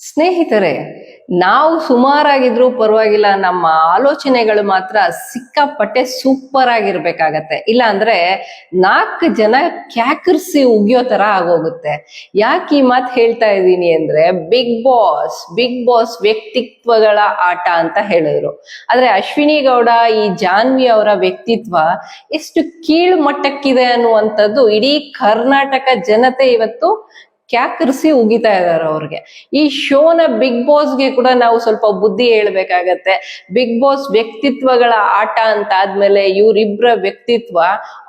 ಸ್ನೇಹಿತರೆ, ನಾವು ಸುಮಾರಾಗಿದ್ರೂ ಪರವಾಗಿಲ್ಲ, ನಮ್ಮ ಆಲೋಚನೆಗಳು ಮಾತ್ರ ಸಿಕ್ಕಾಪಟ್ಟೆ ಸೂಪರ್ ಆಗಿರ್ಬೇಕಾಗತ್ತೆ. ಇಲ್ಲ ಅಂದ್ರೆ ನಾಲ್ಕು ಜನ ಕ್ಯಾಕರ್ಸಿ ಉಗಿಯೋ ತರ ಆಗೋಗುತ್ತೆ. ಯಾಕೆ ಈ ಮಾತು ಹೇಳ್ತಾ ಇದ್ದೀನಿ ಅಂದ್ರೆ ಬಿಗ್ ಬಾಸ್ ಬಿಗ್ ಬಾಸ್ ವ್ಯಕ್ತಿತ್ವಗಳ ಆಟ ಅಂತ ಹೇಳಿದ್ರು. ಆದ್ರೆ ಅಶ್ವಿನಿ ಗೌಡ, ಈ ಜಾನ್ವಿ ಅವರ ವ್ಯಕ್ತಿತ್ವ ಎಷ್ಟು ಕೀಳು ಮಟ್ಟಕ್ಕಿದೆ ಅನ್ನುವಂಥದ್ದು ಇಡೀ ಕರ್ನಾಟಕ ಜನತೆ ಇವತ್ತು ಕ್ಯಾಕರಿಸಿ ಉಗಿತಾ ಇದಾರೆ ಅವ್ರಿಗೆ. ಈ ಶೋನ ಬಿಗ್ ಬಾಸ್ಗೆ ಕೂಡ ನಾವು ಸ್ವಲ್ಪ ಬುದ್ಧಿ ಹೇಳ್ಬೇಕಾಗತ್ತೆ. ಬಿಗ್ ಬಾಸ್ ವ್ಯಕ್ತಿತ್ವಗಳ ಆಟ ಅಂತ ಆದ್ಮೇಲೆ ಇವ್ರಿಬ್ರ ವ್ಯಕ್ತಿತ್ವ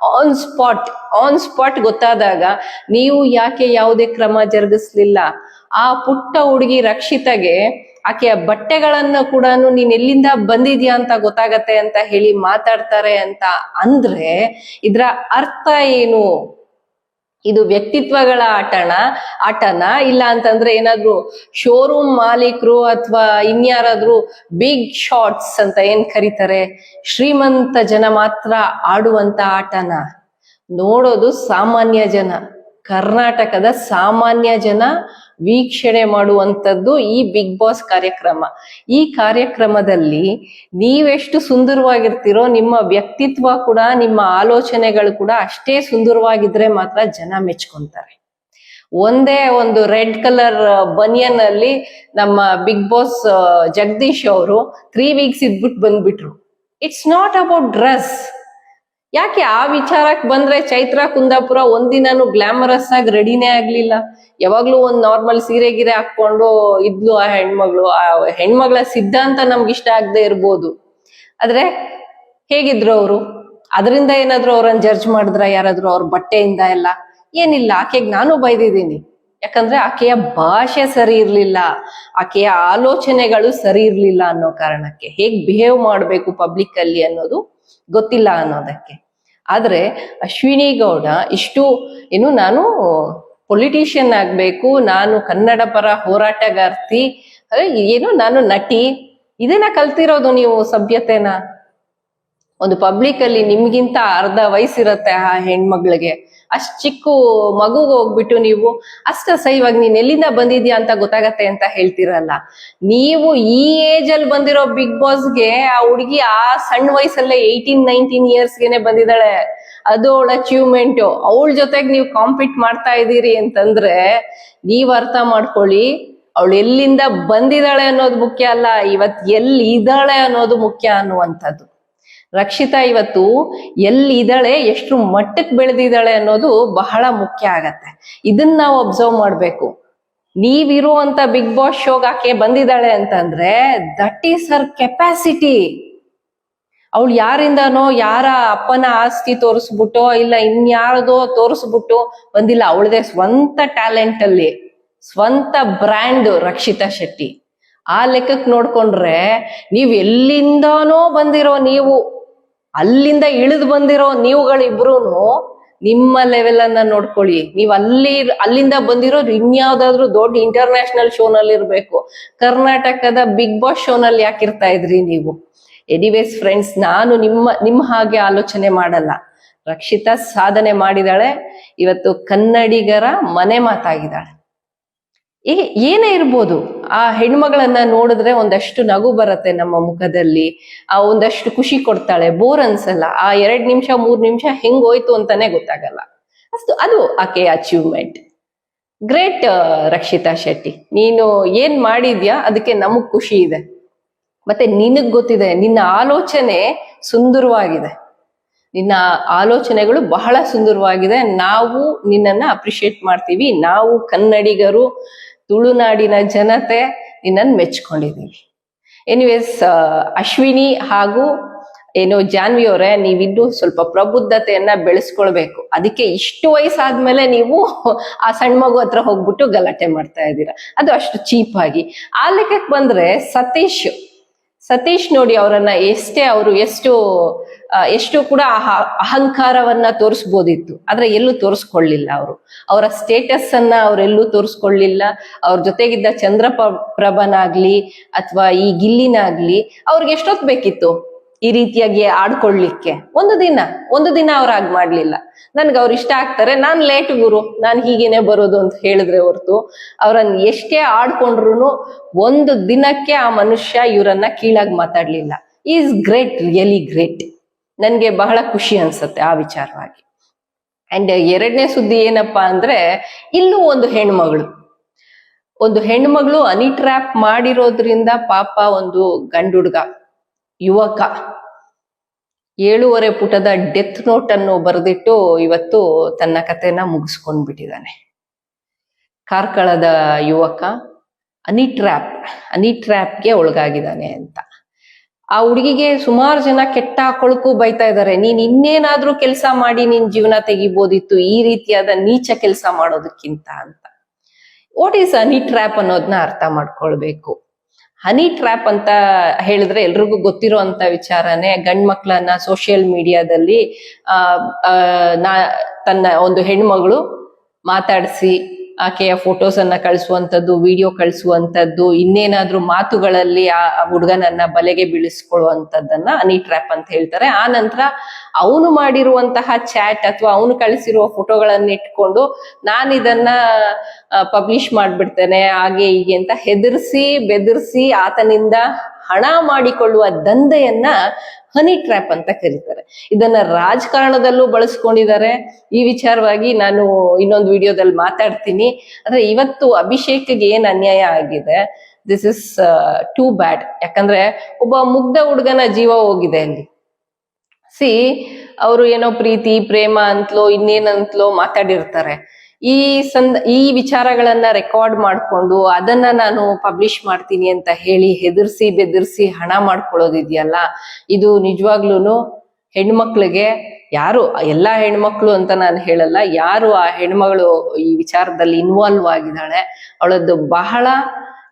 ಆನ್ ಸ್ಪಾಟ್ ಆನ್ ಸ್ಪಾಟ್ ಗೊತ್ತಾದಾಗ ನೀವು ಯಾಕೆ ಯಾವುದೇ ಕ್ರಮ ಜರುಗಿಸ್ಲಿಲ್ಲ? ಆ ಪುಟ್ಟ ಹುಡುಗಿ ರಕ್ಷಿತಗೆ ಆಕೆಯ ಬಟ್ಟೆಗಳನ್ನ ಕೂಡ ನೀನ್ ಎಲ್ಲಿಂದ ಬಂದಿದ್ಯಾ ಅಂತ ಗೊತ್ತಾಗತ್ತೆ ಅಂತ ಹೇಳಿ ಮಾತಾಡ್ತಾರೆ ಅಂತ ಅಂದ್ರೆ ಇದ್ರ ಅರ್ಥ ಏನು? ಇದು ವ್ಯಕ್ತಿತ್ವಗಳ ಆಟನ ಆಟನ ಇಲ್ಲ ಅಂತಂದ್ರೆ ಏನಾದ್ರು ಶೋರೂಮ್ ಮಾಲೀಕರು ಅಥವಾ ಇನ್ಯಾರಾದ್ರು ಬಿಗ್ ಶಾಟ್ಸ್ ಅಂತ ಏನ್ ಕರೀತಾರೆ? ಶ್ರೀಮಂತ ಜನ ಮಾತ್ರ ಆಡುವಂತ ಆಟನ ನೋಡೋದು ಸಾಮಾನ್ಯ ಜನ. ಕರ್ನಾಟಕದ ಸಾಮಾನ್ಯ ಜನ ವೀಕ್ಷಣೆ ಮಾಡುವಂಥದ್ದು ಈ ಬಿಗ್ ಬಾಸ್ ಕಾರ್ಯಕ್ರಮ. ಈ ಕಾರ್ಯಕ್ರಮದಲ್ಲಿ ನೀವೆಷ್ಟು ಸುಂದರವಾಗಿರ್ತೀರೋ, ನಿಮ್ಮ ವ್ಯಕ್ತಿತ್ವ ಕೂಡ, ನಿಮ್ಮ ಆಲೋಚನೆಗಳು ಕೂಡ ಅಷ್ಟೇ ಸುಂದರವಾಗಿದ್ರೆ ಮಾತ್ರ ಜನ ಮೆಚ್ಕೊಂತಾರೆ. ಒಂದೇ ಒಂದು ರೆಡ್ ಕಲರ್ ಬನಿಯನ್ ಅಲ್ಲಿ ನಮ್ಮ ಬಿಗ್ ಬಾಸ್ ಜಗದೀಶ್ ಅವರು ತ್ರೀ ವೀಕ್ಸ್ ಇದ್ಬಿಟ್ಟು ಬಂದ್ಬಿಟ್ರು. ಇಟ್ಸ್ ನಾಟ್ ಅಬೌಟ್ ಡ್ರೆಸ್ ಯಾಕೆ ಆ ವಿಚಾರಕ್ಕೆ ಬಂದ್ರೆ ಚೈತ್ರ ಕುಂದಾಪುರ ಒಂದಿನಾನು ಗ್ಲಾಮರಸ್ ಆಗಿ ರೆಡಿನೇ ಆಗ್ಲಿಲ್ಲ. ಯಾವಾಗ್ಲೂ ಒಂದ್ ನಾರ್ಮಲ್ ಸೀರೆ ಗಿರೆ ಹಾಕೊಂಡು ಇದ್ಲು ಆ ಹೆಣ್ಮಗಳು. ಆ ಹೆಣ್ಮಗಳ ಸಿದ್ಧಾಂತ ನಮ್ಗೆ ಇಷ್ಟ ಆಗದೆ ಇರ್ಬೋದು. ಆದ್ರೆ ಹೇಗಿದ್ರು ಅವರು? ಅದರಿಂದ ಏನಾದ್ರು ಅವ್ರನ್ನ ಜಡ್ಜ್ ಮಾಡಿದ್ರ, ಯಾರಾದ್ರೂ ಅವ್ರ ಬಟ್ಟೆಯಿಂದ ಎಲ್ಲ? ಏನಿಲ್ಲ, ಆಕೆಗೆ ನಾನು ಬೈದಿದ್ದೀನಿ. ಯಾಕಂದ್ರೆ ಆಕೆಯ ಭಾಷೆ ಸರಿ ಇರ್ಲಿಲ್ಲ. ಆಕೆಯ ಆಲೋಚನೆಗಳು ಸರಿ ಇರ್ಲಿಲ್ಲ ಅನ್ನೋ ಕಾರಣಕ್ಕೆ. ಹೇಗ್ ಬಿಹೇವ್ ಮಾಡ್ಬೇಕು ಪಬ್ಲಿಕ್ ಅಲ್ಲಿ ಅನ್ನೋದು ಗೊತ್ತಿಲ್ಲ ಅನ್ನೋದಕ್ಕೆ. ಆದ್ರೆ ಅಶ್ವಿನಿ ಗೌಡ ಇಷ್ಟು ಏನು ನಾನು ಪೊಲಿಟಿಷಿಯನ್ ಆಗ್ಬೇಕು, ನಾನು ಕನ್ನಡ ಪರ ಹೋರಾಟಗಾರ್ತಿ ಏನು ನಾನು ನಟಿ, ಇದನ್ನ ಕಲ್ತಿರೋದು ನೀವು ಸಭ್ಯತೆನ? ಒಂದು ಪಬ್ಲಿಕ್ ಅಲ್ಲಿ ನಿಮ್ಗಿಂತ ಅರ್ಧ ವಯಸ್ಸಿರತ್ತೆ ಆ ಹೆಣ್ಮಗಳಿಗೆ. ಅಷ್ಟ್ ಚಿಕ್ಕ ಮಗುಗೆ ಹೋಗ್ಬಿಟ್ಟು ನೀವು ಅಷ್ಟ ಸೈವಾಗಿ ನೀನ್ ಎಲ್ಲಿಂದ ಬಂದಿದ್ಯಾ ಅಂತ ಗೊತ್ತಾಗತ್ತೆ ಅಂತ ಹೇಳ್ತಿರಲ್ಲ. ನೀವು ಈ ಏಜ್ ಅಲ್ಲಿ ಬಂದಿರೋ ಬಿಗ್ ಬಾಸ್ಗೆ ಆ ಹುಡುಗಿ ಆ ಸಣ್ಣ ವಯಸ್ಸಲ್ಲೇ ಏಯ್ಟೀನ್ ನೈನ್ಟೀನ್ ಇಯರ್ಸ್ಗೆನೆ ಬಂದಿದ್ದಾಳೆ. ಅದು ಅವಳ ಅಚೀವ್ಮೆಂಟ್ ಅವಳ ಜೊತೆಗೆ ನೀವು ಕಾಂಪೀಟ್ ಮಾಡ್ತಾ ಇದ್ದೀರಿ ಅಂತಂದ್ರೆ ನೀವ್ ಅರ್ಥ ಮಾಡ್ಕೊಳ್ಳಿ, ಅವಳು ಎಲ್ಲಿಂದ ಬಂದಿದ್ದಾಳೆ ಅನ್ನೋದು ಮುಖ್ಯ ಅಲ್ಲ, ಇವತ್ ಎಲ್ಲಿ ಇದ್ದಾಳೆ ಅನ್ನೋದು ಮುಖ್ಯ ಅನ್ನುವಂಥದ್ದು. ರಕ್ಷಿತಾ ಇವತ್ತು ಎಲ್ಲಿ ಇದ್ದಾಳೆ ಎಷ್ಟು ಮಟ್ಟಕ್ಕೆ ಬೆಳೆದಿದ್ದಾಳೆ ಅನ್ನೋದು ಬಹಳ ಮುಖ್ಯ ಆಗತ್ತೆ. ಇದನ್ನ ನಾವು ಅಬ್ಸರ್ವ್ ಮಾಡ್ಬೇಕು. ನೀವಿರುವಂತ ಬಿಗ್ ಬಾಸ್ ಶೋಗಾಕೆ ಬಂದಿದ್ದಾಳೆ ಅಂತಂದ್ರೆ ದಟ್ ಈಸ್ ಹರ್ ಕೆಪಾಸಿಟಿ ಅವಳು ಯಾರಿಂದನೋ, ಯಾರ ಅಪ್ಪನ ಆಸ್ತಿ ತೋರಿಸ್ಬಿಟ್ಟು ಇಲ್ಲ ಇನ್ಯಾರದೋ ತೋರಿಸ್ಬಿಟ್ಟು ಬಂದಿಲ್ಲ. ಅವಳದೇ ಸ್ವಂತ ಟ್ಯಾಲೆಂಟ್ ಅಲ್ಲಿ, ಸ್ವಂತ ಬ್ರ್ಯಾಂಡ್ ರಕ್ಷಿತಾ ಶೆಟ್ಟಿ. ಆ ಲೆಕ್ಕಕ್ಕೆ ನೋಡ್ಕೊಂಡ್ರೆ, ನೀವ್ ಎಲ್ಲಿಂದಾನೋ ಬಂದಿರೋ ನೀವು ಅಲ್ಲಿಂದ ಇಳಿದು ಬಂದಿರೋ ನೀವುಗಳಿಬ್ರು ನಿಮ್ಮ ಲೆವೆಲ್ ಅನ್ನ ನೋಡ್ಕೊಳ್ಳಿ. ನೀವ್ ಅಲ್ಲಿ, ಅಲ್ಲಿಂದ ಬಂದಿರೋ ಇನ್ಯಾವ್ದಾದ್ರು ದೊಡ್ಡ ಇಂಟರ್ನ್ಯಾಷನಲ್ ಶೋನಲ್ಲಿ ಇರ್ಬೇಕು. ಕರ್ನಾಟಕದ ಬಿಗ್ ಬಾಸ್ ಶೋನಲ್ಲಿ ಯಾಕಿರ್ತಾ ಇದ್ರಿ ನೀವು? ಎನಿವೇಸ್ ಫ್ರೆಂಡ್ಸ್ ನಾನು ನಿಮ್ಮ ನಿಮ್ಮ ಹಾಗೆ ಆಲೋಚನೆ ಮಾಡಲ್ಲ. ರಕ್ಷಿತಾ ಸಾಧನೆ ಮಾಡಿದಾಳೆ. ಇವತ್ತು ಕನ್ನಡಿಗರ ಮನೆ ಮಾತಾಗಿದ್ದಾಳೆ. ಏ, ಏನೇ ಇರ್ಬೋದು. ಆ ಹೆಣ್ಮಗಳನ್ನ ನೋಡಿದ್ರೆ ಒಂದಷ್ಟು ನಗು ಬರುತ್ತೆ ನಮ್ಮ ಮುಖದಲ್ಲಿ. ಆ ಒಂದಷ್ಟು ಖುಷಿ ಕೊಡ್ತಾಳೆ. ಬೋರ್ ಅನ್ಸಲ್ಲ. ಆ ಎರಡ್ ನಿಮಿಷ, ಮೂರ್ ನಿಮಿಷ ಹೆಂಗ್ ಹೋಯ್ತು ಅಂತಾನೆ ಗೊತ್ತಾಗಲ್ಲ. ಅಷ್ಟು, ಅದು ಆಕೆಯ ಅಚೀವ್ಮೆಂಟ್ ಗ್ರೇಟ್ ರಕ್ಷಿತಾ ಶೆಟ್ಟಿ. ನೀನು ಏನ್ ಮಾಡಿದ್ಯಾ? ಅದಕ್ಕೆ ನಮಗ್ ಖುಷಿ ಇದೆ. ಮತ್ತೆ ನಿನಗ್ ಗೊತ್ತಿದೆ, ನಿನ್ನ ಆಲೋಚನೆ ಸುಂದರವಾಗಿದೆ. ನಿನ್ನ ಆಲೋಚನೆಗಳು ಬಹಳ ಸುಂದರವಾಗಿದೆ. ನಾವು ನಿನ್ನನ್ನ ಅಪ್ರಿಶಿಯೇಟ್ ಮಾಡ್ತೀವಿ. ನಾವು ಕನ್ನಡಿಗರು ತುಳುನಾಡಿನ ಜನತೆ ನಿನ್ನನ್ನು ಮೆಚ್ಕೊಂಡಿದ್ದೀವಿ. ಎನಿವೇಸ್ ಅಶ್ವಿನಿ ಹಾಗೂ ಏನು ಜಾನ್ವಿ ಅವರೇ, ನೀವಿನ್ನೂ ಸ್ವಲ್ಪ ಪ್ರಬುದ್ಧತೆಯನ್ನ ಬೆಳೆಸ್ಕೊಳ್ಬೇಕು. ಅದಕ್ಕೆ ಇಷ್ಟು ವಯಸ್ಸಾದ್ಮೇಲೆ ನೀವು ಆ ಸಣ್ಣ ಮಗು ಹತ್ರ ಹೋಗ್ಬಿಟ್ಟು ಗಲಾಟೆ ಮಾಡ್ತಾ ಇದ್ದೀರಾ. ಅದು ಅಷ್ಟು ಚೀಪ್ ಆಗಿ ಆ ಲೆಕ್ಕಕ್ಕೆ ಬಂದ್ರೆ ಸತೀಶ್ ಸತೀಶ್ ನೋಡಿ ಅವರನ್ನ ಎಷ್ಟೇ ಅವರು ಎಷ್ಟು ಎಷ್ಟು ಕೂಡ ಅಹ- ಅಹಂಕಾರವನ್ನ ತೋರಿಸ್ಬೋದಿತ್ತು. ಆದ್ರೆ ಎಲ್ಲೂ ತೋರಿಸ್ಕೊಳ್ಳಿಲ್ಲ ಅವರು. ಅವರ ಸ್ಟೇಟಸ್ ಅನ್ನ ಅವರೆಲ್ಲೂ ತೋರಿಸ್ಕೊಳ್ಳಿಲ್ಲ. ಅವ್ರ ಜೊತೆಗಿದ್ದ ಚಂದ್ರ ಪ್ರಭನಾಗ್ಲಿ ಅಥವಾ ಈ ಗಿಲ್ಲಿನಾಗ್ಲಿ ಅವ್ರಿಗೆ ಎಷ್ಟೊತ್ ಬೇಕಿತ್ತು ಈ ರೀತಿಯಾಗಿ ಆಡ್ಕೊಳ್ಳಿಕ್ಕೆ? ಒಂದು ದಿನ. ಒಂದು ದಿನ ಅವ್ರು ಹಾಗೆ ಮಾಡ್ಲಿಲ್ಲ. ನನ್ಗೆ ಅವ್ರು ಇಷ್ಟ ಆಗ್ತಾರೆ. ನಾನ್ ಲೇಟ್ ಗುರು. ನಾನ್ ಹೀಗೇನೆ ಬರೋದು ಅಂತ ಹೇಳಿದ್ರೆ ಹೊರತು ಅವ್ರನ್ನ ಎಷ್ಟೇ ಆಡ್ಕೊಂಡ್ರು ಒಂದು ದಿನಕ್ಕೆ ಆ ಮನುಷ್ಯ ಇವರನ್ನ ಕೀಳಾಗಿ ಮಾತಾಡ್ಲಿಲ್ಲ. Is great, really great. ನನ್ಗೆ ಬಹಳ ಖುಷಿ ಅನ್ಸುತ್ತೆ ಆ ವಿಚಾರವಾಗಿ. ಅಂಡ್ ಎರಡನೇ ಸುದ್ದಿ ಏನಪ್ಪಾ ಅಂದ್ರೆ, ಇಲ್ಲೂ ಒಂದು ಹೆಣ್ಮಗಳು. ಒಂದು ಹೆಣ್ಮಗಳು ಅನಿ ಟ್ರ್ಯಾಪ್ ಮಾಡಿರೋದ್ರಿಂದ ಪಾಪ ಒಂದು ಗಂಡುಡ್ಗ, ಯುವಕ. ಏಳೂವರೆ ಪುಟದ ಡೆತ್ ನೋಟ್ ಅನ್ನು ಬರೆದಿಟ್ಟು ಇವತ್ತು ತನ್ನ ಕಥೆನ ಮುಗಿಸ್ಕೊಂಡ್ ಬಿಟ್ಟಿದ್ದಾನೆ ಕಾರ್ಕಳದ ಯುವಕ ಅನಿ ಟ್ರ್ಯಾಪ್ ಅನಿ ಟ್ರ್ಯಾಪ್ಗೆ ಒಳಗಾಗಿದ್ದಾನೆ ಅಂತ. ಆ ಹುಡುಗಿಗೆ ಸುಮಾರು ಜನ ಕೆಟ್ಟ ಕೊಳಕು ಬೈತಾ ಇದ್ದಾರೆ ನೀನ್ ಇನ್ನೇನಾದ್ರೂ ಕೆಲಸ ಮಾಡಿ ನಿನ್ ಜೀವನ ತೆಗಿಬೋದಿತ್ತು ಈ ರೀತಿಯಾದ ನೀಚ ಕೆಲಸ ಮಾಡೋದಕ್ಕಿಂತ ಅಂತ. ವಾಟ್ ಈಸ್ ಹನಿ ಟ್ರ್ಯಾಪ್ ಅನ್ನೋದನ್ನ ಅರ್ಥ ಮಾಡ್ಕೊಳ್ಬೇಕು. ಹನಿ ಟ್ರ್ಯಾಪ್ ಅಂತ ಹೇಳಿದ್ರೆ ಎಲ್ರಿಗೂ ಗೊತ್ತಿರೋ ಅಂತ ವಿಚಾರನೇ ಗಂಡ್ ಮಕ್ಕಳನ್ನ ಸೋಷಿಯಲ್ ಮೀಡಿಯಾದಲ್ಲಿ ಆ, ನಾ ತನ್ನ ಒಂದು ಹೆಣ್ಮಗಳು ಮಾತಾಡಿಸಿ ಆಕೆಯ ಫೋಟೋಸ್ ಅನ್ನ ಕಳಿಸುವಂತದ್ದು ವಿಡಿಯೋ ಕಳಿಸುವಂತದ್ದು, ಇನ್ನೇನಾದ್ರೂ ಮಾತುಗಳಲ್ಲಿ ಆ ಹುಡುಗನನ್ನ ಬಲೆಗೆ ಬೀಳಿಸ್ಕೊಳ್ಳುವಂತದ್ದನ್ನ ಅನಿ ಟ್ರ್ಯಾಪ್ ಅಂತ ಹೇಳ್ತಾರೆ. ಆ ನಂತರ ಅವನು ಮಾಡಿರುವಂತಹ ಚಾಟ್ ಅಥವಾ ಅವನು ಕಳಿಸಿರುವ ಫೋಟೋಗಳನ್ನ ಇಟ್ಕೊಂಡು ನಾನು ಇದನ್ನ ಪಬ್ಲಿಷ್ ಮಾಡ್ಬಿಡ್ತೇನೆ, ಹಾಗೆ ಹೀಗೆ ಅಂತ ಹೆದರ್ಸಿ, ಬೆದರ್ಸಿ ಆತನಿಂದ ಹಣ ಮಾಡಿಕೊಳ್ಳುವ ದಂಧೆಯನ್ನ ಹನಿ ಟ್ರ್ಯಾಪ್ ಅಂತ ಕರೀತಾರೆ. ಇದನ್ನ ರಾಜಕಾರಣದಲ್ಲೂ ಬಳಸ್ಕೊಂಡಿದ್ದಾರೆ. ಈ ವಿಚಾರವಾಗಿ ನಾನು ಇನ್ನೊಂದು ವಿಡಿಯೋದಲ್ಲಿ ಮಾತಾಡ್ತೀನಿ. ಅಂದ್ರೆ ಇವತ್ತು ಅಭಿಷೇಕ್ಗೆ ಏನ್ ಅನ್ಯಾಯ ಆಗಿದೆ? ದಿಸ್ ಇಸ್ ಟೂ ಬ್ಯಾಡ್ ಯಾಕಂದ್ರೆ ಒಬ್ಬ ಮುಗ್ಧ ಹುಡುಗನ ಜೀವ ಹೋಗಿದೆ ಅಲ್ಲಿ. ಸಿ ಅವರು ಏನೋ ಪ್ರೀತಿ, ಪ್ರೇಮ ಅಂತಲೋ, ಇನ್ನೇನಂತಲೋ ಮಾತಾಡಿರ್ತಾರೆ. ಈ ಸಂದ, ಈ ವಿಚಾರಗಳನ್ನ ರೆಕಾರ್ಡ್ ಮಾಡ್ಕೊಂಡು ಅದನ್ನ ನಾನು ಪಬ್ಲಿಷ್ ಮಾಡ್ತೀನಿ ಅಂತ ಹೇಳಿ ಹೆದರ್ಸಿ ಬೆದರ್ಸಿ ಹಣ ಮಾಡ್ಕೊಳ್ಳೋದಿದೆಯಲ್ಲ, ಇದು ನಿಜವಾಗ್ಲೂನು ಹೆಣ್ಮಕ್ಳಿಗೆ ಯಾರು, ಎಲ್ಲಾ ಹೆಣ್ಮಕ್ಳು ಅಂತ ನಾನು ಹೇಳಲ್ಲ, ಯಾರು ಆ ಹೆಣ್ಮಗಳು ಈ ವಿಚಾರದಲ್ಲಿ ಇನ್ವಾಲ್ವ್ ಆಗಿದ್ದಾಳೆ, ಅವಳದ್ದು ಬಹಳ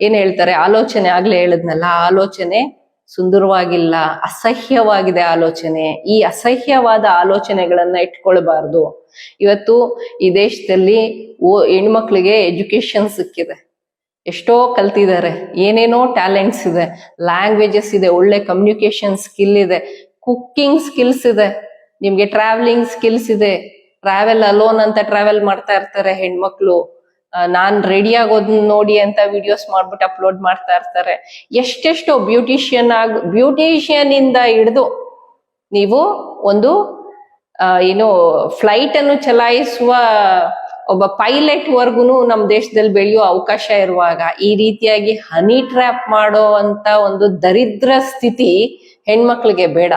ಏನ್ ಹೇಳ್ತಾರೆ, ಆಲೋಚನೆ ಆಗ್ಲೇ ಹೇಳಿದ್ನಲ್ಲ, ಆಲೋಚನೆ ಸುಂದರವಾಗಿಲ್ಲ, ಅಸಹ್ಯವಾಗಿದೆ ಆಲೋಚನೆ. ಈ ಅಸಹ್ಯವಾದ ಆಲೋಚನೆಗಳನ್ನ ಇಟ್ಕೊಳ್ಬಾರ್ದು. ಇವತ್ತು ಈ ದೇಶದಲ್ಲಿ ಓ, ಹೆಣ್ಮಕ್ಳಿಗೆ ಎಜುಕೇಶನ್ ಸಿಕ್ಕಿದೆ. ಎಷ್ಟೋ ಕಲ್ತಿದ್ದಾರೆ. ಏನೇನೋ ಟ್ಯಾಲೆಂಟ್ಸ್ ಇದೆ. ಲ್ಯಾಂಗ್ವೇಜಸ್ ಇದೆ. ಒಳ್ಳೆ ಕಮ್ಯುನಿಕೇಶನ್ ಸ್ಕಿಲ್ ಇದೆ. ಕುಕ್ಕಿಂಗ್ ಸ್ಕಿಲ್ಸ್ ಇದೆ. ನಿಮ್ಗೆ ಟ್ರಾವೆಲಿಂಗ್ ಸ್ಕಿಲ್ಸ್ ಇದೆ. ಟ್ರಾವೆಲ್ ಅಲೋನ್ ಅಂತ ಟ್ರಾವೆಲ್ ಮಾಡ್ತಾ ಇರ್ತಾರೆ ಹೆಣ್ಮಕ್ಳು. ನಾನ್ ರೆಡಿ ಆಗೋದನ್ನ ನೋಡಿ ಅಂತ ವಿಡಿಯೋಸ್ ಮಾಡ್ಬಿಟ್ಟು ಅಪ್ಲೋಡ್ ಮಾಡ್ತಾ ಇರ್ತಾರೆ. ಎಷ್ಟೆಷ್ಟೋ ಬ್ಯೂಟಿಷಿಯನ್ ಆಗ ಬ್ಯೂಟಿಷಿಯನ್ ಇಂದ ಹಿಡಿದು ನೀವು ಒಂದು ಏನು ಫ್ಲೈಟ್ ಅನ್ನು ಚಲಾಯಿಸುವ ಒಬ್ಬ ಪೈಲಟ್ ವರ್ಗುನು ನಮ್ಮ ದೇಶದಲ್ಲಿ ಬೆಳೆಯೋ ಅವಕಾಶ ಇರುವಾಗ ಈ ರೀತಿಯಾಗಿ ಹನಿ ಟ್ರ್ಯಾಪ್ ಮಾಡೋ ಅಂತ ಒಂದು ದರಿದ್ರ ಸ್ಥಿತಿ ಹೆಣ್ಮಕ್ಳಿಗೆ ಬೇಡ.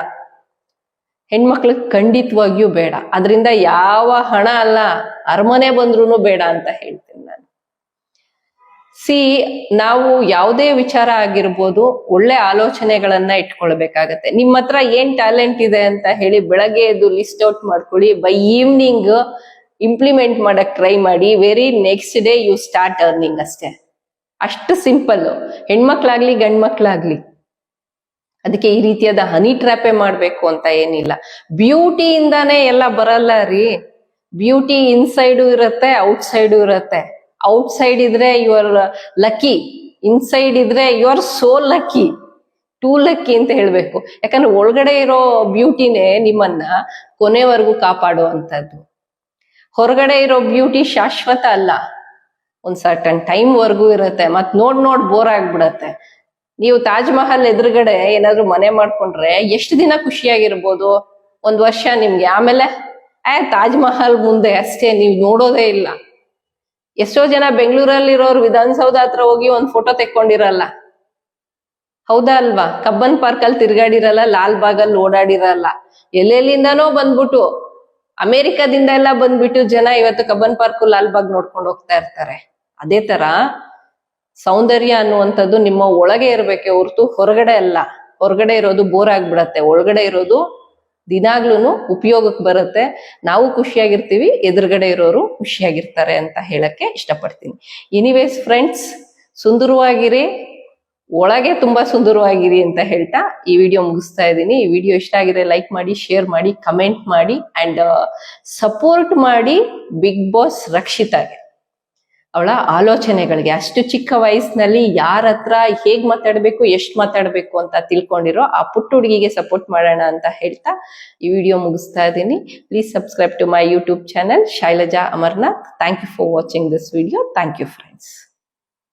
ಹೆಣ್ಮಕ್ಳಿಗೆ ಖಂಡಿತವಾಗಿಯೂ ಬೇಡ. ಅದರಿಂದ ಯಾವ ಹಣ ಅಲ್ಲ ಅರಮನೆ ಬಂದ್ರೂ ಬೇಡ ಅಂತ ನಾನು ಸಿ, ನಾವು ಯಾವುದೇ ವಿಚಾರ ಆಗಿರ್ಬೋದು ಒಳ್ಳೆ ಆಲೋಚನೆಗಳನ್ನ ಇಟ್ಕೊಳ್ಬೇಕಾಗತ್ತೆ. ನಿಮ್ಮ ಹತ್ರ ಏನ್ ಟ್ಯಾಲೆಂಟ್ ಇದೆ ಅಂತ ಹೇಳಿ ಬೆಳಗ್ಗೆ ಎದ್ದು ಲಿಸ್ಟ್ ಔಟ್ ಮಾಡ್ಕೊಳ್ಳಿ. ಬೈ ಈವ್ನಿಂಗ್ ಇಂಪ್ಲಿಮೆಂಟ್ ಮಾಡಕ್ ಟ್ರೈ ಮಾಡಿ. Very next day you start earning ಅಷ್ಟೇ. ಅಷ್ಟು ಸಿಂಪಲ್ ಹೆಣ್ಮಕ್ಳಾಗ್ಲಿ, ಗಂಡ್ಮಕ್ಳಾಗ್ಲಿ. ಅದಕ್ಕೆ ಈ ರೀತಿಯಾದ ಹನಿ ಟ್ರ್ಯಾಪೇ ಮಾಡ್ಬೇಕು ಅಂತ ಏನಿಲ್ಲ. ಬ್ಯೂಟಿಯಿಂದಾನೇ ಎಲ್ಲ ಬರಲ್ಲ ರೀ. ಬ್ಯೂಟಿ ಇನ್ಸೈಡು ಇರುತ್ತೆ ಔಟ್ಸೈಡು ಇರುತ್ತೆ. ಔಟ್ಸೈಡ್ ಇದ್ರೆ ಯು ಆರ್ ಲಕ್ಕಿ ಇನ್ಸೈಡ್ ಇದ್ರೆ you are so lucky too lucky ಅಂತ ಹೇಳ್ಬೇಕು. ಯಾಕಂದ್ರೆ ಒಳಗಡೆ ಇರೋ ಬ್ಯೂಟಿನೇ ನಿಮ್ಮನ್ನ ಕೊನೆವರೆಗೂ ಕಾಪಾಡುವಂಥದ್ದು. ಹೊರಗಡೆ ಇರೋ ಬ್ಯೂಟಿ ಶಾಶ್ವತ ಅಲ್ಲ. ಒಂದ್ ಸರ್ಟನ್ ಟೈಮ್ ವರ್ಗೂ ಇರುತ್ತೆ. ಮತ್ ನೋಡ್ ನೋಡ್ ಬೋರ್ ಆಗ್ಬಿಡತ್ತೆ. ನೀವು ತಾಜ್ ಮಹಲ್ ಎದುರುಗಡೆ ಏನಾದ್ರು ಮನೆ ಮಾಡ್ಕೊಂಡ್ರೆ ಎಷ್ಟು ದಿನ ಖುಷಿಯಾಗಿರ್ಬೋದು? ಒಂದ್ ವರ್ಷ ನಿಮ್ಗೆ. ಆಮೇಲೆ ಏ ತಾಜ್ ಮಹಲ್ ಮುಂದೆ ಅಷ್ಟೇ, ನೀವು ನೋಡೋದೇ ಇಲ್ಲ. ಎಷ್ಟೋ ಜನ ಬೆಂಗಳೂರಲ್ಲಿರೋರು ವಿಧಾನಸೌಧ ಹತ್ರ ಹೋಗಿ ಒಂದು ಫೋಟೋ ತೆಕ್ಕೊಂಡಿರಲ್ಲ. ಹೌದಾ ಅಲ್ವಾ? ಕಬ್ಬನ್ ಪಾರ್ಕ್ ಅಲ್ಲಿ ತಿರ್ಗಾಡಿರಲ್ಲ, ಲಾಲ್ ಅಲ್ಲಿ ಓಡಾಡಿರಲ್ಲ. ಎಲ್ಲೆಲ್ಲಿಂದಾನೋ ಬಂದ್ಬಿಟ್ಟು, ಅಮೆರಿಕದಿಂದ ಎಲ್ಲ ಬಂದ್ಬಿಟ್ಟು ಜನ ಇವತ್ತು ಕಬ್ಬನ್ ಪಾರ್ಕ್ ಲಾಲ್ ಬಾಗ್ ನೋಡ್ಕೊಂಡು ಹೋಗ್ತಾ ಇರ್ತಾರೆ. ಅದೇ ತರ, ಸೌಂದರ್ಯ ಅನ್ನುವಂಥದ್ದು ನಿಮ್ಮ ಒಳಗೆ ಇರ್ಬೇಕೆ ಹೊರತು ಹೊರಗಡೆ ಅಲ್ಲ. ಹೊರಗಡೆ ಇರೋದು ಬೋರ್ ಆಗ್ಬಿಡತ್ತೆ. ಒಳಗಡೆ ಇರೋದು ದಿನಾಗ್ಲೂ ಉಪಯೋಗಕ್ಕೆ ಬರುತ್ತೆ. ನಾವು ಖುಷಿಯಾಗಿರ್ತೀವಿ, ಎದುರುಗಡೆ ಇರೋರು ಖುಷಿಯಾಗಿರ್ತಾರೆ ಅಂತ ಹೇಳಕ್ಕೆ ಇಷ್ಟಪಡ್ತೀನಿ. ಎನಿವೇಸ್ ಫ್ರೆಂಡ್ಸ್ ಸುಂದರವಾಗಿರಿ, ಒಳಗೆ ತುಂಬಾ ಸುಂದರವಾಗಿರಿ ಅಂತ ಹೇಳ್ತಾ ಈ ವಿಡಿಯೋ ಮುಗಿಸ್ತಾ ಇದ್ದೀನಿ. ಈ ವಿಡಿಯೋ ಇಷ್ಟ ಆಗಿದೆ ಲೈಕ್ ಮಾಡಿ ಶೇರ್ ಮಾಡಿ ಕಮೆಂಟ್ ಮಾಡಿ ಅಂಡ್ ಸಪೋರ್ಟ್ ಮಾಡಿ ಬಿಗ್ ಬಾಸ್ ರಕ್ಷಿತಾಗೆ. ಅವಳ ಆಲೋಚನೆಗಳಿಗೆ ಅಷ್ಟು ಚಿಕ್ಕ ವಯಸ್ಸಿನಲ್ಲಿ ಯಾರ ಹತ್ರ ಹೇಗ್ ಮಾತಾಡ್ಬೇಕು, ಎಷ್ಟ್ ಮಾತಾಡ್ಬೇಕು ಅಂತ ತಿಳ್ಕೊಂಡಿರೋ ಆ ಪುಟ್ಟ ಹುಡುಗಿಗೆ ಸಪೋರ್ಟ್ ಮಾಡೋಣ ಅಂತ ಹೇಳ್ತಾ ಈ ವಿಡಿಯೋ ಮುಗಿಸ್ತಾ ಇದ್ದೀನಿ. Please subscribe to my YouTube channel Shailaja Amarnath thank you for watching this video thank you friend